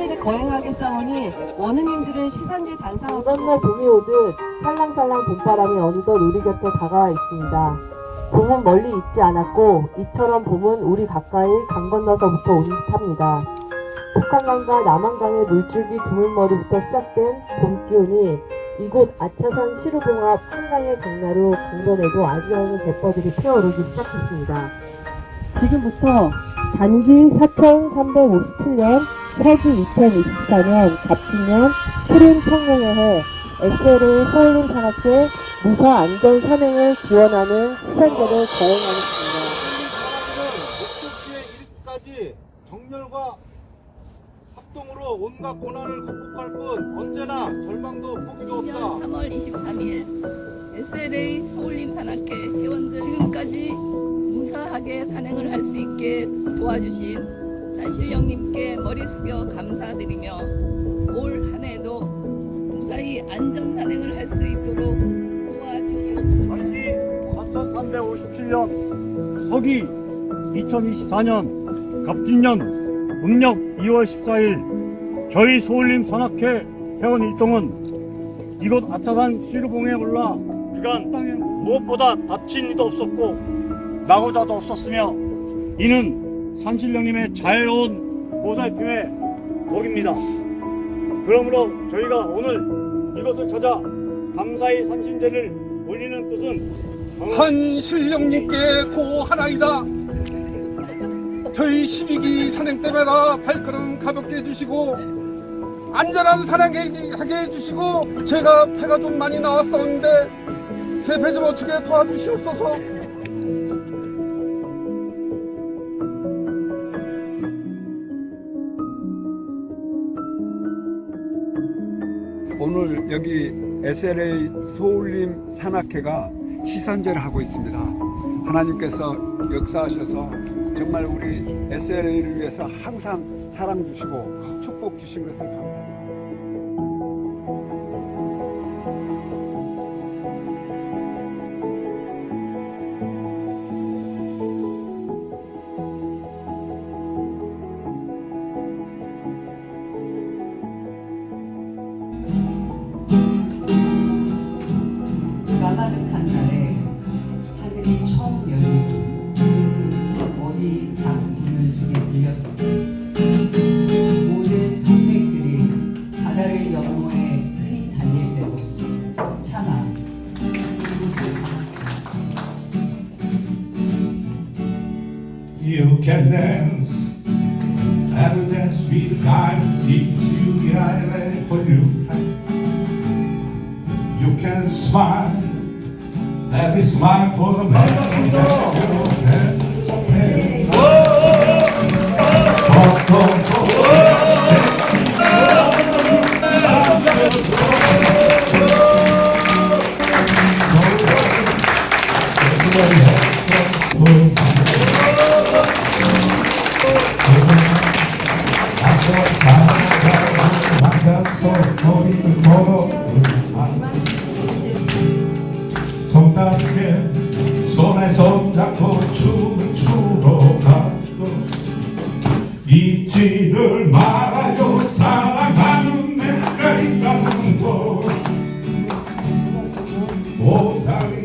시산제를 거행하겠사오니 원우님들은 시산제 단상하고 건너 봄이 오듯 살랑살랑 봄바람이 어느덧 우리 곁에 다가와 있습니다. 봄은 멀리 있지 않았고 이처럼 봄은 우리 가까이 강 건너서부터 온 듯합니다. 북한강과 남한강의 물줄기 두물머리부터 시작된 봄 기운이 이곳 아차산 시루봉합 한강의 강나루 강변에도 아기어는 대포들이 피어오르기 시작했습니다. 지금부터 단기 4357년 서기 2024년 갑진년 푸른 청룡회해 SLA 서울림 산악회 무사 안전 산행을 지원하는 시선제를 거행하겠습니다. 정열과 합동으로 온갖 고난을 극복할 뿐 언제나 절망도 포기도 없다. 2000년 3월 23일 SLA 서울림 산악회 회원들 지금까지 무사하게 산행을 할 수 있게 도와주신 산신령님께 머리 숙여 감사드리며 올 한 해도 무사히 안전 산행을 할 수 있도록 도와주시옵소서. 단기 4357년 서기 2024년 갑진년 음력 2월 14일 저희 서울림 산악회 회원 일동은 이곳 아차산 시루봉에 올라 그간 무엇보다 다친 이도 없었고 낙오자도 없었으며 이는 산신령님의 자애로운 보살핌의 덕입니다. 그러므로 저희가 오늘 이곳을 찾아 감사의 산신제를 올리는 뜻은 산신령님께 고하나이다. 저희 12기 산행 때마다 발걸음 가볍게 해주시고 안전한 산행하게 해주시고 제가 배가 좀 많이 나왔었는데 제 배 좀 어떻게 도와주시옵소서. 오늘 여기 SLA 소울림 산악회가 시선제를 하고 있습니다. 하나님께서 역사하셔서 정말 우리 SLA를 위해서 항상 사랑 주시고 축복 주신 것을 감사합니다. 하늘이 처음 열리고 어디 닿은 문을 속에 들렸어 모든 선백들이 바다를 영호해 흔히 달릴 때도 차마 이곳을 You can dance, have a dance with the guy who keeps you island for you. You can smile, have a smile for the man. who has Oh, darling.